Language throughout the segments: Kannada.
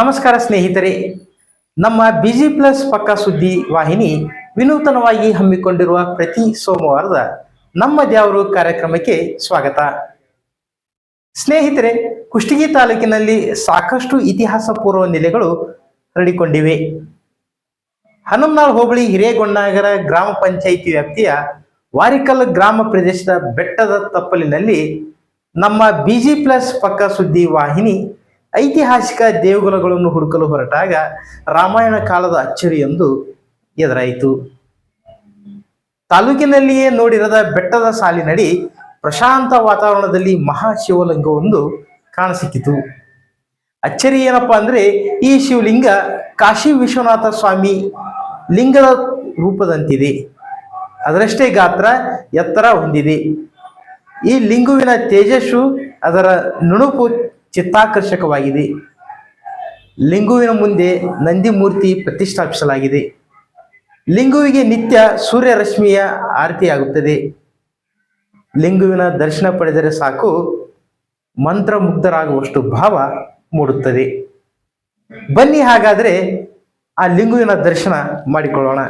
ನಮಸ್ಕಾರ ಸ್ನೇಹಿತರೆ. ನಮ್ಮ ಬಿಜಿ ಪ್ಲಸ್ ಪಕ್ಕ ಸುದ್ದಿ ವಾಹಿನಿ ವಿನೂತನವಾಗಿ ಹಮ್ಮಿಕೊಂಡಿರುವ ಪ್ರತಿ ಸೋಮವಾರದ ನಮ್ಮ ದ್ಯಾವರು ಕಾರ್ಯಕ್ರಮಕ್ಕೆ ಸ್ವಾಗತ. ಸ್ನೇಹಿತರೆ, ಕುಷ್ಟಗಿ ತಾಲೂಕಿನಲ್ಲಿ ಸಾಕಷ್ಟು ಇತಿಹಾಸ ಪೂರ್ವ ನೆಲೆಗಳು ಹರಡಿಕೊಂಡಿವೆ. ಹನುಮನಾಳ್ ಹೋಬಳಿ ಹಿರೇಗೊಂಡಾಗರ ಗ್ರಾಮ ಪಂಚಾಯಿತಿ ವ್ಯಾಪ್ತಿಯ ವಾರಿಕಲ್ ಗ್ರಾಮ ಪ್ರದೇಶದ ಬೆಟ್ಟದ ತಪ್ಪಲಿನಲ್ಲಿ ನಮ್ಮ ಬಿಜಿ ಪ್ಲಸ್ ಪಕ್ಕ ಸುದ್ದಿ ವಾಹಿನಿ ಐತಿಹಾಸಿಕ ದೇಗುಲಗಳನ್ನು ಹುಡುಕಲು ಹೊರಟಾಗ ರಾಮಾಯಣ ಕಾಲದ ಅಚ್ಚರಿಯೊಂದು ಎದುರಾಯಿತು. ತಾಲೂಕಿನಲ್ಲಿಯೇ ನೋಡಿರದ ಬೆಟ್ಟದ ಸಾಲಿನಡಿ ಪ್ರಶಾಂತ ವಾತಾವರಣದಲ್ಲಿ ಮಹಾಶಿವಲಿಂಗವೊಂದು ಕಾಣಸಿಕ್ಕಿತು. ಅಚ್ಚರಿ ಏನಪ್ಪಾ ಅಂದ್ರೆ ಈ ಶಿವಲಿಂಗ ಕಾಶಿ ವಿಶ್ವನಾಥ ಸ್ವಾಮಿ ಲಿಂಗದ ರೂಪದಂತಿದೆ. ಅದರಷ್ಟೇ ಗಾತ್ರ ಎತ್ತರ ಹೊಂದಿದೆ. ಈ ಲಿಂಗುವಿನ ತೇಜಸ್ಸು ಅದರ ನುಣುಪು ಚಿತ್ತಾಕರ್ಷಕವಾಗಿದೆ. ಲಿಂಗುವಿನ ಮುಂದೆ ನಂದಿ ಮೂರ್ತಿ ಪ್ರತಿಷ್ಠಾಪಿಸಲಾಗಿದೆ. ಲಿಂಗುವಿಗೆ ನಿತ್ಯ ಸೂರ್ಯರಶ್ಮಿಯ ಆರತಿಯಾಗುತ್ತದೆ. ಲಿಂಗುವಿನ ದರ್ಶನ ಪಡೆದರೆ ಸಾಕು, ಮಂತ್ರಮುಗ್ಧರಾಗುವಷ್ಟು ಭಾವ ಮೂಡುತ್ತದೆ. ಬನ್ನಿ ಹಾಗಾದರೆ ಆ ಲಿಂಗುವಿನ ದರ್ಶನ ಮಾಡಿಕೊಳ್ಳೋಣ.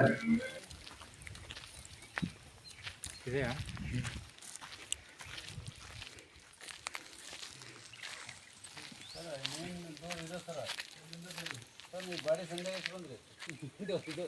ಬಾಡಿ ಸಂಡೆ ಇಟ್ಕೊಂಡ್ರಿ ಇದು ಇದು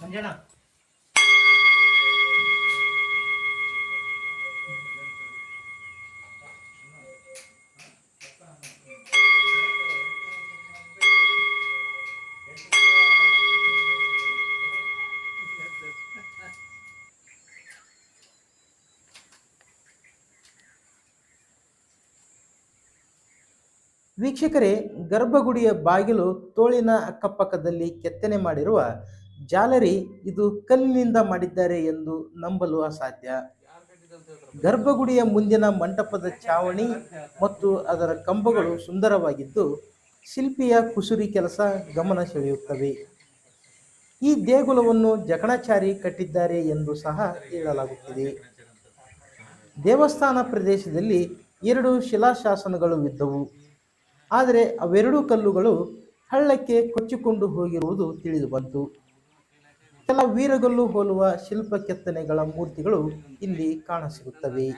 看见了嗯。ವೀಕ್ಷಕರೇ, ಗರ್ಭಗುಡಿಯ ಬಾಗಿಲು ತೋಳಿನ ಅಕ್ಕಪಕ್ಕದಲ್ಲಿ ಕೆತ್ತನೆ ಮಾಡಿರುವ ಜಾಲರಿ ಇದು ಕಲ್ಲಿನಿಂದ ಮಾಡಿದ್ದಾರೆ ಎಂದು ನಂಬಲು ಅಸಾಧ್ಯ. ಗರ್ಭಗುಡಿಯ ಮುಂದಿನ ಮಂಟಪದ ಚಾವಣಿ ಮತ್ತು ಅದರ ಕಂಬಗಳು ಸುಂದರವಾಗಿದ್ದು, ಶಿಲ್ಪಿಯ ಕುಸುರಿ ಕೆಲಸ ಗಮನ ಸೆಳೆಯುತ್ತವೆ. ಈ ದೇಗುಲವನ್ನು ಜಕಣಾಚಾರಿ ಕಟ್ಟಿದ್ದಾರೆ ಎಂದು ಸಹ ಹೇಳಲಾಗುತ್ತದೆ. ದೇವಸ್ಥಾನ ಪ್ರದೇಶದಲ್ಲಿ ಎರಡು ಶಿಲಾಶಾಸನಗಳು ಇದ್ದವು. ಆದರೆ ಅವೆರಡೂ ಕಲ್ಲುಗಳು ಹಳ್ಳಕ್ಕೆ ಕೊಚ್ಚಿಕೊಂಡು ಹೋಗಿರುವುದು ತಿಳಿದು ಬಂತು. ಕೆಲ ವೀರಗಲ್ಲು ಹೋಲುವ ಶಿಲ್ಪ ಕೆತ್ತನೆಗಳ ಮೂರ್ತಿಗಳು ಇಲ್ಲಿ ಕಾಣಸಿಗುತ್ತವೆ.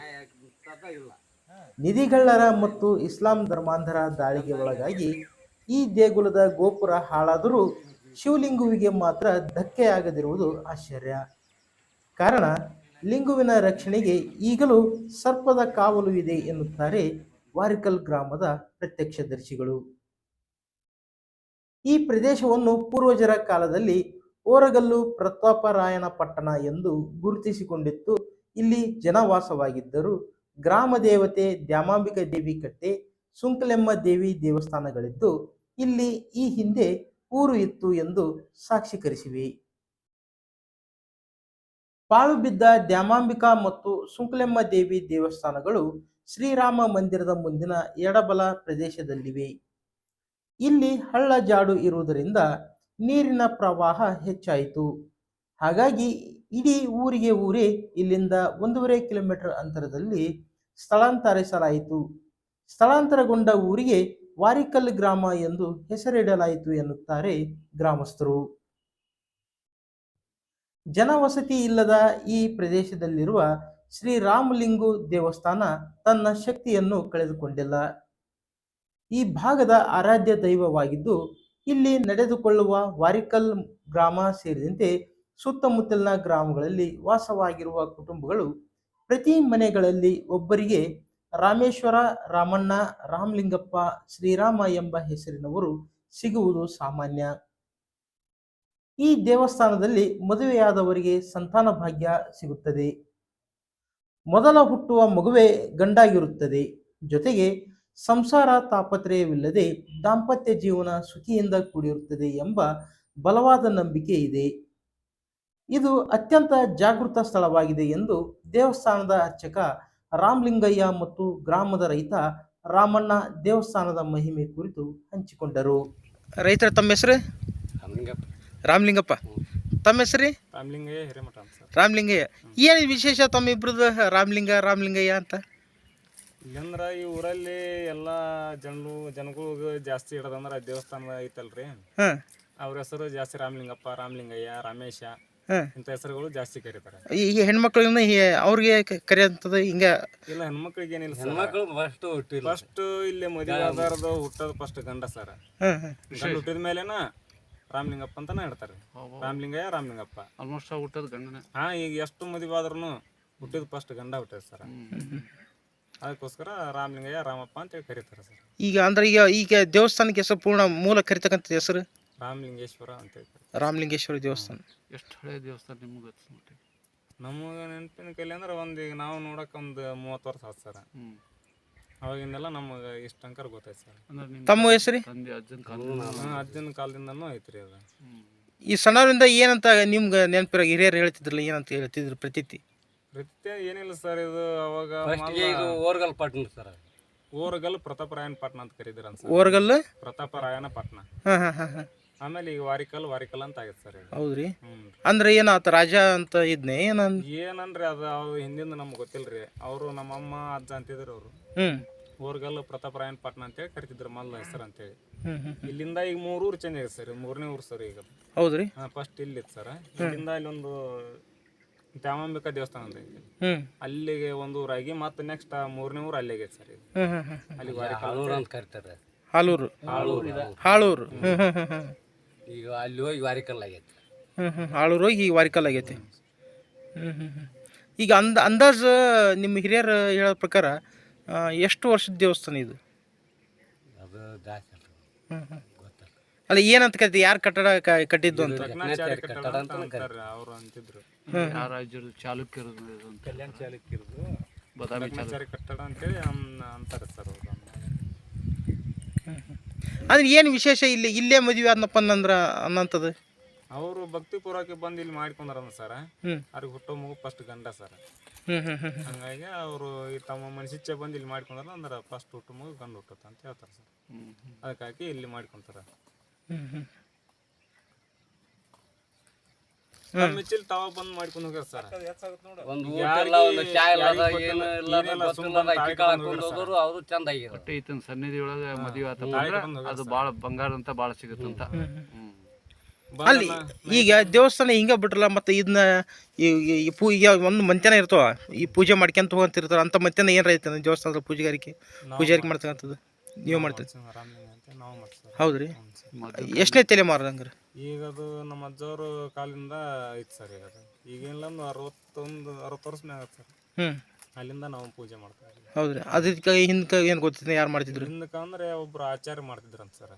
ನಿಧಿಗಳ್ಳರ ಮತ್ತು ಇಸ್ಲಾಂ ಧರ್ಮಾಂಧರ ದಾಳಿಗೆ ಒಳಗಾಗಿ ಈ ದೇಗುಲದ ಗೋಪುರ ಹಾಳಾದರೂ ಶಿವಲಿಂಗುವಿಗೆ ಮಾತ್ರ ಧಕ್ಕೆಯಾಗದಿರುವುದು ಆಶ್ಚರ್ಯ. ಕಾರಣ, ಲಿಂಗುವಿನ ರಕ್ಷಣೆಗೆ ಈಗಲೂ ಸರ್ಪದ ಕಾವಲು ಇದೆ ಎನ್ನುತ್ತಾರೆ ವಾರಿಕಲ್ ಗ್ರಾಮದ ಪ್ರತ್ಯಕ್ಷದರ್ಶಿಗಳು. ಈ ಪ್ರದೇಶವನ್ನು ಪೂರ್ವಜರ ಕಾಲದಲ್ಲಿ ಓರಗಲ್ಲು ಪ್ರತಾಪರಾಯನ ಪಟ್ಟಣ ಎಂದು ಗುರುತಿಸಿಕೊಂಡಿತ್ತು. ಇಲ್ಲಿ ಜನವಾಸವಾಗಿದ್ದರು ಗ್ರಾಮ ದೇವತೆ ದ್ಯಾಮಾಂಬಿಕ ದೇವಿ ಕಟ್ಟೆ, ಸುಂಕಲೆಮ್ಮ ದೇವಿ ದೇವಸ್ಥಾನಗಳಿದ್ದು, ಇಲ್ಲಿ ಈ ಹಿಂದೆ ಊರು ಇತ್ತು ಎಂದು ಸಾಕ್ಷೀಕರಿಸಿವೆ. ಪಾಳುಬಿದ್ದ ದ್ಯಾಮಾಂಬಿಕಾ ಮತ್ತು ಸುಂಕಲೆಮ್ಮ ದೇವಿ ದೇವಸ್ಥಾನಗಳು ಶ್ರೀರಾಮ ಮಂದಿರದ ಮುಂದಿನ ಎಡಬಲ ಪ್ರದೇಶದಲ್ಲಿವೆ. ಇಲ್ಲಿ ಹಳ್ಳ ಜಾಡು ಇರುವುದರಿಂದ ನೀರಿನ ಪ್ರವಾಹ ಹೆಚ್ಚಾಯಿತು. ಹಾಗಾಗಿ ಇಡೀ ಊರಿಗೆ ಊರೇ ಇಲ್ಲಿಂದ ಒಂದೂವರೆ ಕಿಲೋಮೀಟರ್ ಅಂತರದಲ್ಲಿ ಸ್ಥಳಾಂತರಿಸಲಾಯಿತು. ಸ್ಥಳಾಂತರಗೊಂಡ ಊರಿಗೆ ವಾರಿಕಲ್ ಗ್ರಾಮ ಎಂದು ಹೆಸರಿಡಲಾಯಿತು ಎನ್ನುತ್ತಾರೆ ಗ್ರಾಮಸ್ಥರು. ಜನವಸತಿ ಇಲ್ಲದ ಈ ಪ್ರದೇಶದಲ್ಲಿರುವ ಶ್ರೀ ರಾಮಲಿಂಗು ದೇವಸ್ಥಾನ ತನ್ನ ಶಕ್ತಿಯನ್ನು ಕಳೆದುಕೊಂಡಿಲ್ಲ. ಈ ಭಾಗದ ಆರಾಧ್ಯ ದೈವವಾಗಿದ್ದು, ಇಲ್ಲಿ ನಡೆದುಕೊಳ್ಳುವ ವಾರಿಕಲ್ ಗ್ರಾಮ ಸೇರಿದಂತೆ ಸುತ್ತಮುತ್ತಲಿನ ಗ್ರಾಮಗಳಲ್ಲಿ ವಾಸವಾಗಿರುವ ಕುಟುಂಬಗಳು ಪ್ರತಿ ಮನೆಗಳಲ್ಲಿ ಒಬ್ಬರಿಗೆ ರಾಮೇಶ್ವರ, ರಾಮಣ್ಣ, ರಾಮಲಿಂಗಪ್ಪ, ಶ್ರೀರಾಮ ಎಂಬ ಹೆಸರಿನವರು ಸಿಗುವುದು ಸಾಮಾನ್ಯ. ಈ ದೇವಸ್ಥಾನದಲ್ಲಿ ಮದುವೆಯಾದವರಿಗೆ ಸಂತಾನ ಭಾಗ್ಯ ಸಿಗುತ್ತದೆ. ಮೊದಲ ಹುಟ್ಟುವ ಮಗುವೆ ಗಂಡಾಗಿರುತ್ತದೆ. ಜೊತೆಗೆ ಸಂಸಾರ ತಾಪತ್ರಯವಿಲ್ಲದೆ ದಾಂಪತ್ಯ ಜೀವನ ಸುಖಿಯಿಂದ ಕೂಡಿರುತ್ತದೆ ಎಂಬ ಬಲವಾದ ನಂಬಿಕೆ ಇದೆ. ಇದು ಅತ್ಯಂತ ಜಾಗೃತ ಸ್ಥಳವಾಗಿದೆ ಎಂದು ದೇವಸ್ಥಾನದ ಅರ್ಚಕ ರಾಮಲಿಂಗಯ್ಯ ಮತ್ತು ಗ್ರಾಮದ ರೈತ ರಾಮಣ್ಣ ದೇವಸ್ಥಾನದ ಮಹಿಮೆ ಕುರಿತು ಹಂಚಿಕೊಂಡರು. ರೈತರ ತಮ್ಮ ಹೆಸರು? ರಾಮಲಿಂಗಪ್ಪ. ತಮ್ಮ ಹೆಸರಿ? ರಾಮಲಿಂಗಯ್ಯ ಹಿರೇಮಠ ಅಂತ ಸರ್. ರಾಮಲಿಂಗಯ್ಯ. ಏನು ವಿಶೇಷ ತಮ್ಮ ಇಬ್ರದ್ದು ರಾಮಲಿಂಗ ರಾಮಲಿಂಗಯ್ಯ ಅಂತ? ಇಲ್ಲಂದ್ರ ಈ ಊರಲ್ಲಿ ಎಲ್ಲ ಜನರು ಜನಗಳಿಗೆ ಜಾಸ್ತಿ ಇಡೋದಂದ್ರ ದೇವಸ್ಥಾನ ಐತಲ್ರಿ. ಹಾಂ. ಅವ್ರ ಹೆಸರು ಜಾಸ್ತಿ ರಾಮಲಿಂಗಪ್ಪ ರಾಮಲಿಂಗಯ್ಯ ರಮೇಶ. ಇಂಥ ಹೆಸರುಗಳು ಜಾಸ್ತಿ ಕರೀತಾರೆ. ಈಗ ಹೆಣ್ಮಕ್ಳನ್ನ ಹೀ- ಅವ್ರಿಗೆ ಕ- ಕರೆಯಂಥದ್ದು ಹಿಂಗೆ? ಇಲ್ಲ ಹೆಣ್ಮಕ್ಳಿಗೆ ಏನಿಲ್ಲ ಸರ್. ಹೆಣ್ಮಕ್ಳು ಫಸ್ಟ್ ಹುಟ್ಟಿಲ್ಲ. ಫಸ್ಟ್ ಇಲ್ಲಿ ಮದುವೆ ಆಧಾರದ ಹುಟ್ಟೋದು ಫಸ್ಟ್ ಗಂಡ ಸರ್. ಹಾಂ ಹಾಂ. ಗಂಡ ಹುಟ್ಟಿದ ಮೇಲೆನ ರಾಮಲಿಂಗಪ್ಪ ಅಂತಾನೆ ಹೇಳ್ತಾರೆ. ರಾಮಲಿಂಗಯ್ಯ ರಾಮಲಿಂಗಪ್ಪ. ಆಲ್ಮೋಸ್ಟ್ ಹುಟ್ಟದ ಗಂಡನ. ಹಾ ಈಗ ಎಷ್ಟು ಮದುವೆ ಆದ್ರೂ ಹುಟ್ಟಿದ ಫಸ್ಟ್ ಗಂಡ ಹುಟ್ಟದ ಸರ್ ಅದಕ್ಕೋಸ್ಕರ ರಾಮಲಿಂಗಯ್ಯ ರಾಮಪ್ಪ ಅಂತೇಳಿ ಕರೀತಾರೆ ಸರ್ ಈಗ ಅಂದ್ರೆ ಈಗ ಈಗ ದೇವಸ್ಥಾನಕ್ಕೆ ಹೆಸರು ಪೂರ್ಣ ಮೂಲ ಕರಿತಕ್ಕಂಥ ಹೆಸರು? ರಾಮಲಿಂಗೇಶ್ವರ ಅಂತ ಹೇಳ್ತಾರೆ ರಾಮಲಿಂಗೇಶ್ವರ ದೇವಸ್ಥಾನ. ಎಷ್ಟು ಹಳೆಯ ದೇವಸ್ಥಾನ ನಿಮ್ಗೆ ಗೊತ್ತು? ನಮಗೆ ನೆನಪಿನ ಕೈಲಿ ಅಂದ್ರೆ ಒಂದು ಈಗ ನಾವು ನೋಡಕ್ಕೆ ಒಂದು ಮೂವತ್ತು ವರ್ಷ ಆಯ್ತು ಸರ್ ಹ್ಞೂ ಅವಾಗಿಂದೆಲ್ಲ ನಮಗೆ ಇಷ್ಟ ಅಂಕರ್ ಗೊತ್ತಾಯ್ತು ಸರ್. ತಮ್ಮ ಹೆಸರಿ? ತಂದೆ ಅಜ್ಜನ ಕಾಲ ಹ್ಮ್, ಅಜ್ಜನ ಕಾಲದಿಂದನೂ ಐತ್ರಿ ಅದು. ಈ ಸಣ್ಣವರಿಂದ ಏನಂತ ನಿಮ್ಗೆ ನೆನಪಿರೋ ಹಿರಿಯರು ಹೇಳ್ತಿದ್ರಲ್ಲ ಏನಂತ ಹೇಳ್ತಿದ್ರು ಪ್ರತೀತಿ? ಪ್ರತ್ಯ ಏನಿಲ್ಲ ಸರ್ ಇದು ಅವಾಗ ಫಸ್ಟ್ಗೆ ಇದು ಓರ್ಗಲ್ ಪಟ್ಟಣ ಸರ್ ಓರಗಲ್ ಪ್ರತಾಪರಾಯನ ಪಟ್ನ ಅಂತ ಕರೀದಿರ ಸರ್. ಓರ್ಗಲ್ ಪ್ರತಾಪರಾಯನ ಪಟ್ನ ಹಾಂ ಹಾಂ ಹಾಂ ಹಾಂ. ಆಮೇಲೆ ಈಗ ವಾರಿಕಲ್ ವಾರಿಕಲ್ ಅಂತ ಆಗೈತೆ ಸರ್ ಹೌದ್ರಿ? ಅಂದ್ರೆ ಏನಾತ ರಾಜ ಅಂತ ಇದ್ನೇ? ಏನನ್ ಏನಂದ್ರೆ ಅದು ಅವ್ರು ಹಿಂದಿಂದ ನಮ್ಗೆ ಗೊತ್ತಿಲ್ರಿ. ಅವರು ನಮ್ಮಮ್ಮ ಅಜ್ಜ ಅಂತಿದ್ರು ಅವರು. ಊರ್ಗಲ್ ಓರ್ಗಲ್ ಪ್ರತಾಪರಾಯನ ಪಟ್ನ ಅಂತೇಳಿ ಕರಿತಿದ್ರು ಮಲ್ಲ ಹೆಸರು ಅಂತೇಳಿ. ಇಲ್ಲಿಂದ ಈಗ ಮೂರು ಊರು ಚೇಂಜ್ ಆಗಿದೆ ಸರ್. ಮೂರನೇ ಊರು ಸರ್ ಈಗ. ಹೌದ್ರಿ? ಫಸ್ಟ್ ಇಲ್ಲಿತ್ತು ಸರ್. ಇಲ್ಲಿಂದ ಇಲ್ಲೊಂದು ತ್ಯಾಮಾಂಬಿಕಾ ದೇವಸ್ಥಾನ ಅಂತ ಐತಿ ಅಲ್ಲಿಗೆ ಒಂದು ಊರಾಗಿ ಮತ್ತೆ ನೆಕ್ಸ್ಟ್ ಮೂರನೇ ಊರು ಅಲ್ಲಿಗೆ ಸರ್ ಈಗ. ಅಲ್ಲಿ ವಾರಿಕಲ್ ಹಾಳೂರು ಅಂತ ಕರಿತಾರೆ. ಹಾಲೂರು. ಹಾಳೂರು ಈಗ ಅಲ್ಲಿ ಹೋಗಿ ವಾರಿಕಲ್ ಆಗೈತೆ ಹ್ಞೂ ಹ್ಞೂ ಆಳೂರು ಹೋಗಿ ಈಗ ವಾರಿಕಲ್ ಆಗೈತಿ ಹ್ಞೂ ಹ್ಞೂ ಹ್ಞೂ ಈಗ ಅಂದ ಅಂದಾಜು ನಿಮ್ಮ ಹಿರಿಯರು ಹೇಳೋ ಪ್ರಕಾರ ಆ, ಎಷ್ಟು ವರ್ಷದ ದೇವಸ್ಥಾನ ಇದು? ಅದು ಜಾಸ್ತಿ ಅಲ್ಲ ಹ್ಞೂ ಹ್ಞೂ ಗೊತ್ತಲ್ಲ. ಅಲ್ಲ ಏನಂತ ಕರಿತಿ ಯಾರು ಕಟ್ಟಡ ಕ- ಕಟ್ಟಿದ್ದು ಅಂತ? ರತ್ನಾಚಾರಿ ಕಟ್ಟಡ ಅಂತ ಅಂತಾರೆ ಅವರು ಅಂತಿದ್ರು. ರಾಜ್ಯದ ಚಾಲುಕ್ಯರು ಕಲ್ಯಾಣ ಚಾಲುಕ್ಯರದು ಬದಾಮಿ ಚಾಲುಕ್ಯ ಕಟ್ಟಡ ಅಂತೇಳಿ ಅಮ್- ಅಂತಾರೆ ಸರ್ ಅವರು. ಅಂದ್ರೆ ಏನು ವಿಶೇಷ ಇಲ್ಲಿ? ಇಲ್ಲೇ ಮದುವೆ ಆದ್ನಪ್ಪ ಅಂದ್ರೆ ಅನ್ನಂಥದ್ದು ಅವರು ಭಕ್ತಿಪೂರ್ವಕ್ಕೆ ಬಂದು ಇಲ್ಲಿ ಮಾಡ್ಕೊಂಡ್ರ ಸರ್. ಅವ್ರಿಗೆ ಹುಟ್ಟೋ ಮಗು ಫಸ್ಟ್ ಗಂಡ ಸರ್. ಹಂಗಾಗಿ ಅವರು ಈ ತಮ್ಮ ಮನಸ್ಸಿಚ್ಛೆ ಬಂದು ಇಲ್ಲಿ ಮಾಡ್ಕೊಂಡ್ರ ಅಂದ್ರೆ ಫಸ್ಟ್ ಹುಟ್ಟು ಮಗು ಗಂಡು ಹುಟ್ಟುತ್ತ ಅಂತ ಹೇಳ್ತಾರೆ ಸರ್. ಅದಕ್ಕಾಗಿ ಇಲ್ಲಿ ಮಾಡ್ಕೊಂತಾರೆ ಹ್ಞೂ ಹ್ಞೂ ನಮ್ಮ ಮಿಚ್ಚಿಲ್ ತಾವ ಬಂದು ಮಾಡ್ಕೊಂಡು ಹೋಗ್ಯಾರ ಸರ್. ಒಂದು ಊಟ ಇಲ್ಲ ಒಂದು ಚಾ ಇಲ್ಲ ಏನು ಇಲ್ಲ ಗೊತ್ತಿಲ್ಲ ಅಕ್ಕಿ ಕಾಳು ಹಾಕೊಂಡು ಹೋದ್ರು ಅವರು ಚಂದ ಆಗಿರೋ ಒಟ್ಟು ಈತನ ಸನ್ನಿಧಿ ಒಳಗೆ ಮದುವೆ ಅಂದ್ರೆ ಅದು. ಭಾಳ ಬಂಗಾರ ಅಂತ ಭಾಳ ಸಿಗುತ್ತಂತ ಅಲ್ಲಿ ಈಗ ದೇವಸ್ಥಾನ ಹಿಂಗೆ ಬಿಟ್ರಲ್ಲ ಮತ್ತೆ ಇದನ್ನ ಈ ಪೂ ಈಗ ಒಂದು ಮಂತ್ಯಾನ ಇರ್ತವ ಈ ಪೂಜೆ ಮಾಡ್ಕೊಂತ ಹೋಗಂತಿರ್ತಾರ ಅಂತ ಮಂತ್ಯಾನ ಏನಾರ ಐತೆ ದೇವಸ್ಥಾನದ ಪೂಜೆಗಾರಿಕೆ? ಪೂಜಾರಿಕೆ ಮಾಡ್ತಕ್ಕಂಥದ್ದು. ನೀವು ಮಾಡ್ತೀರಿ? ರಾಮಲಿಂಗ ಅಂತ ನಾವು ಮಾಡ್ತೀವಿ. ಹೌದ್ರಿ. ಎಷ್ಟನೇ ತಲೆ ಮಾರದಂಗ್ರಿ? ಈಗ ಅದು ನಮ್ಮ ಅಜ್ಜವ್ರ ಕಾಲಿಂದ ಐತೆ ಸರ್ ಈಗ ಅದು. ಈಗೇನಿಲ್ಲ ಒಂದು ಅರವತ್ತೊಂದು ಅರವತ್ತು ವರ್ಷ ಮ್ಯಾಗ ಸರ್. ಅಲ್ಲಿಂದ ನಾವು ಪೂಜೆ ಮಾಡ್ತೀವಿ ಇದ್ದೀವಿ. ಹೌದ್ರಿ. ಅದಕ್ಕೆ ಹಿಂದಕ್ಕೆ ಏನು ಗೊತ್ತಿದೆ ಯಾರು ಮಾಡ್ತಿದ್ರು? ಹಿಂದಕ್ಕೆ ಅಂದ್ರೆ ಒಬ್ರು ಆಚಾರ್ಯ ಮಾಡ್ತಿದ್ರಂತ ಸರ್.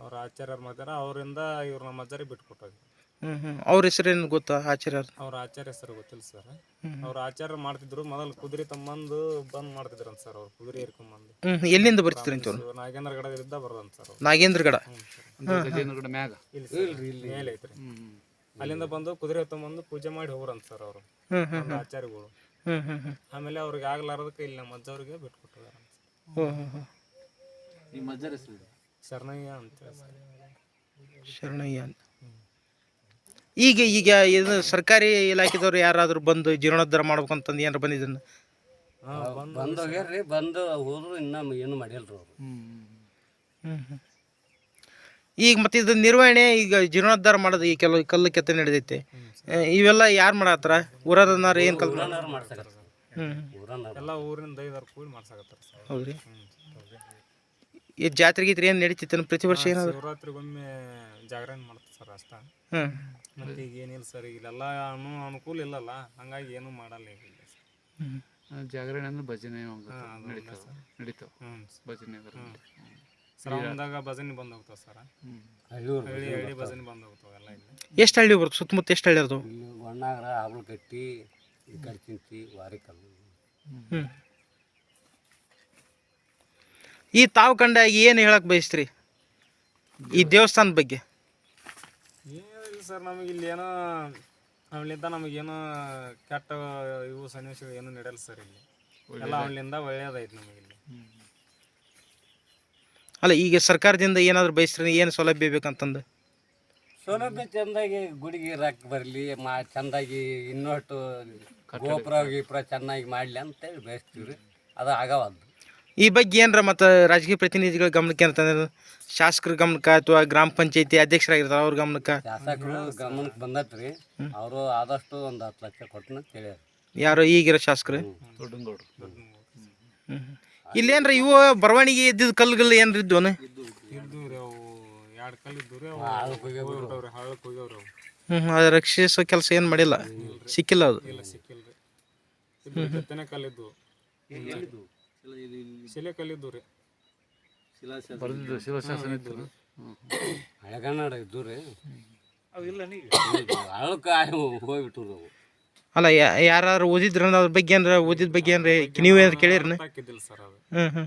ಅವ್ರ ಆಚಾರ್ಯರು ಮಾಡ್ತಾರೆ ಅವರಿಂದ ಇವ್ರು ನಮ್ಮ ಅಜ್ಜರಿಗೆ ಬಿಟ್ಕೊಟ್ಟೋಗಿ. ಹ್ಞೂ ಹ್ಞೂ ಅವ್ರ ಹೆಸರೇನು ಗೊತ್ತಾ ಆಚಾರ್ಯ ಅವ್ರ? ಆಚಾರ್ಯ ಹೆಸರು ಗೊತ್ತಿಲ್ಲ ಸರ್. ಅವ್ರ ಆಚಾರ್ಯ ಮಾಡ್ತಿದ್ರು ಮೊದಲು ಕುದುರೆ ತಮ್ಮಂದು ಬಂದ್ ಮಾಡ್ತಿದ್ರಂತ ಸರ್ ಅವ್ರು ಕುದುರೆ ಏರ್ಕೊಂಬಂದು. ಬಂದು ಎಲ್ಲಿಂದ ಬರ್ತಿದ್ರು ಅಂತವ್ರು ನಾಗೇಂದ್ರ ಗಡದಿಂದ ಬರೋದಂತ ಸರ್ ಅವ್ರು. ನಾಗೇಂದ್ರಗಡ ಹ್ಞೂ ಸರ್. ಅಂದ್ರೆ ಗಜೇಂದ್ರಗಡ ಮ್ಯಾಗ. ಇಲ್ಲಿ ಮೇಲೆ ಐತ್ರಿ. ಅಲ್ಲಿಂದ ಬಂದು ಕುದುರೆ ಬಂದು ಪೂಜೆ ಮಾಡಿ ಹೋಗ್ರಂತ ಸರ್ ಅವರು. ಆಚಾರ್ಯಗಳು. ಆಮೇಲೆ ಅವ್ರಿಗೆ ಆಗ್ಲಾರದಕ್ಕೆ ಇಲ್ಲಿ ನಮ್ಮ ಅಜ್ಜವ್ರಿಗೆ ಹ್ಞೂ ನಿಮ್ಮ ಅಜ್ಜರ ಹೆಸರು ಶರಣಯ್ಯ ಅಂತ ಶರಣಯ್ಯ ಅಂತ. ಈಗ ಈಗ ಇದು ಸರ್ಕಾರಿ ಇಲಾಖೆದವ್ರು ಯಾರಾದರೂ ಬಂದು ಜೀರ್ಣೋದ್ಧಾರ ಮಾಡ್ಬೇಕಂತಂದು ಏನಾರು ಬಂದಿದ್ದನ್ನು ಹಾ ಬಂದು ಬಂದು ಹೋಗ್ಯಾರ್ರಿ ಬಂದು ಹೋದ್ರು ಇನ್ನ ಏನು ಮಾಡಿಲ್ರಿ ಅವರು. ಹ್ಮ್ ಹ್ಞೂ ಹ್ಞೂ ಈಗ ಮತ್ತೆ ಇದು ನಿರ್ವಹಣೆ ಈಗ ಜೀರ್ಣೋದ್ಧಾರ ಮಾಡೋದು ಈ ಕೆಲವು ಕಲ್ಲು ಕೆತ್ತ ನಡೆದೈತೆ. ಇವೆಲ್ಲ ಯಾರು ಮಾಡತ್ತಾರ ಊರದನ್ನಾರು ಏನು ಕಲ್ ಹ್ಞೂ ಎಲ್ಲ ಊರಿನ ಐದಾರು ಕೂಡಿ ಮಾಡ್ಸಾಕತ್ತಾರ ಸರ್. ಹೌದ್ರಿ? ಈ ಜಾತ್ರೆ ಗೀತ್ರೆ ಏನು ನಡೀತಿತ್ತು ಪ್ರತಿ ವರ್ಷ ಏನಾದ್ರು? ಶಿವರಾತ್ರಿಗೊಮ್ಮೆ ಜಾಗರಣೆ ಮಾಡ್ತಾರೆ ಸರ್ ಅಷ್ಟ. ಹ್ಞೂ ಮತ್ತೆ ಈಗ ಏನಿಲ್ಲ ಸರ್ ಇಲ್ಲೆಲ್ಲ ಅನು ಅನುಕೂಲ ಇಲ್ಲಲ್ಲ ಹಂಗಾಗಿ ಏನು ಮಾಡಲ್ಲ ಈಗ ಜಾಗರಣೆ ಅಂದ್ರೆ ಭಜನೆ ನಡೀತಾವ ಸರ್. ನಡೀತಾವ. ಭಜನೆ. ಶ್ರಾವಣದಾಗ ಭಜನೆ ಬಂದ್ ಹೋಗ್ತಾವ ಸರ್ ಹಳ್ಳಿ ಹಳ್ಳಿ ಭಜನೆ ಬಂದ್ ಹೋಗ್ತಾವ ಎಲ್ಲ ಇಲ್ಲಿ. ಎಷ್ಟು ಹಳ್ಳಿ ಬರುತ್ತೆ ಸುತ್ತಮುತ್ತ ಎಷ್ಟು ಹಳ್ಳಿ ಇರ್ತವೆ? ಇಲ್ಲಿ ಒಣ್ಣಾಗ್ರ ಕಟ್ಟಿ ಈ ಕಡೆ ಕಲ್ಲು ಹ್ಞೂ ಈ ತಾವು ಕಂಡಾಗಿ ಏನು ಹೇಳಕ್ ಬಯಸ್ತ್ರಿ? ಈ ದೇವಸ್ಥಾನದ ಬಗ್ಗೆ. ಏನಿಲ್ಲ ಸರ್ ನಮಗೆ ಇಲ್ಲಿ ಏನೋ ಅವಳಿಂದ ನಮಗೇನು ಕೆಟ್ಟ ಇವು ಸನ್ನಿವೇಶಗಳು ಏನು ನಡೆಯಲ್ಲ ಸರ್ ಇಲ್ಲಿ. ಎಲ್ಲ ಅವಳಿಂದ ಒಳ್ಳೇದೈತೆ ನಮಗೆ ಇಲ್ಲಿ. ಅಲ್ಲ ಈಗ ಸರ್ಕಾರದಿಂದ ಏನಾದರೂ ಬಯಸ್ರಿ ಏನು ಸೌಲಭ್ಯ ಬೇಕಂತಂದು? ಸೌಲಭ್ಯ ಚಂದಾಗಿ ಗುಡಿಗೆ ರಾಕ್ ಬರಲಿ ಮಾ ಚಂದಾಗಿ ಇನ್ನೊಟ್ಟು ಗೋಪುರ ಗೀಪುರ ಚೆನ್ನಾಗಿ ಮಾಡಲಿ ಅಂತೇಳಿ ಬಯಸ್ತೀವಿ ರೀ ಅದು ಆಗವಲ್ದು. ಈ ಬಗ್ಗೆ ಏನರ ಮತ್ತು ರಾಜಕೀಯ ಪ್ರತಿನಿಧಿಗಳ ಗಮನಕ್ಕೆ ಅಂತಂದ್ರೆ ಶಾಸಕರ ಗಮನಕ್ಕೆ ಅಥವಾ ಗ್ರಾಮ ಪಂಚಾಯತಿ ಅಧ್ಯಕ್ಷರಾಗಿರ್ತಾರೆ ಅವ್ರ ಗಮನಕ್ಕೆ? ಶಾಸಕರು ಗಮನಕ್ಕೆ ಬಂದತ್ರಿ. ಅವರು ಆದಷ್ಟು ಒಂದು ಹತ್ತು ಲಕ್ಷ ಕೊಟ್ಟನ ಕೇಳ್ಯಾರ ಯಾರು ಈಗಿರೋ ಶಾಸಕರು? ದೊಡ್ಡಂಗೌಡ್ರು ಇಲ್ಲೇನ್ರ ಇವು ಬರವಣಿಗೆ ಇದ್ದಿದ್ದು ಕಲ್ಲುಗಳು ಏನ್ರ ಇದ್ವನ ಹ್ಞೂ ಅದು ರಕ್ಷಿಸೋ ಕೆಲಸ ಏನು ಮಾಡಿಲ್ಲ. ಸಿಕ್ಕಿಲ್ಲ ಅದು. ಹಳೆಗನ್ನಡ ಇದ್ದು ರೀ ಅವಿಲ್ಲ ಹೋಗ್ಬಿಟ್ರು ಅವು. ಅಲ್ಲ ಯಾರು ಓದಿದ್ರ ಅದ್ರ ಬಗ್ಗೆ ಏನ್ರ ಓದಿದ ಬಗ್ಗೆ ಏನ್ರಿ ನೀವು ಕೇಳಿರ್ನ ಹಾಕಿದ್ದಿಲ್ಲ ಸರ್ ಅದು ಹ್ಞೂ ಹ್ಞೂ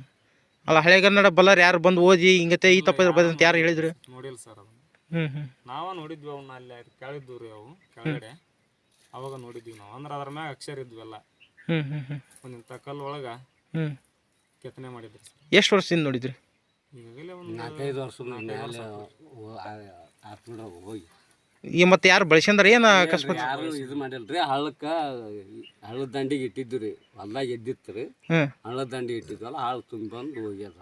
ಅಲ್ಲ ಹಳೆಗನ್ನಡ ಬಲ್ಲರ್ ಯಾರು ಬಂದು ಓದಿ ಹಿಂಗತೆ ಈ ತಪ್ಪ ಬದಂತ ಯಾರು ಹೇಳಿದ್ರು ನೋಡಿಲ್ಲ ಸರ್ ಅದನ್ನ ಹ್ಞೂ ಹ್ಞೂ ನಾವ ನೋಡಿದ್ವಿ ಅವನ್ನ ಅಲ್ಲಿ ಕೇಳಿದ್ದು ರೀ ಅವು ಕೆಳಗಡೆ ಅವಾಗ ನೋಡಿದ್ವಿ ನಾವು ಅಂದ್ರೆ ಅದ್ರ ಮ್ಯಾಗ ಅಕ್ಷರ ಇದ್ವೆಲ್ಲ ಹ್ಞೂ ಹ್ಞೂ ಹ್ಞೂ ಒಂದಿನ ಕಲ್ಲು ಒಳಗ ಹ್ಞೂ ಕೆತ್ತನೆ ಮಾಡಿದ್ರಿ ಸರ್ ಎಷ್ಟು ವರ್ಷದಿಂದ ನೋಡಿದ್ರಿ ಈಗಾಗಲೇ ಒಂದು ನಾಲ್ಕೈದು ವರ್ಷದ ಮೇಲೆ ಹಾಕ್ಬಿಡ್ರ ಹೋಗಿ ಈಗ ಮತ್ತೆ ಯಾರು ಬಳಸ್ಕೊಂಡಾರ ಏನು ಅಕಸ್ಮಾತ್ ಯಾರು ಇದು ಮಾಡಿಲ್ರಿ? ಹಳ್ಳಕ್ಕ ಹಳ್ಳದ ದಂಡಿಗೆ ಇಟ್ಟಿದ್ದು ರೀ ಹೊಲ್ದಾಗ ಎದ್ದಿತ್ತು ರೀ. ಹ್ಞೂ ಹಳ್ಳದ ದಂಡಿಗೆ ಇಟ್ಟಿದ್ವಲ್ಲ ಹಾಳು ತುಂಬಿ ಬಂದು ಹೋಗ್ಯದ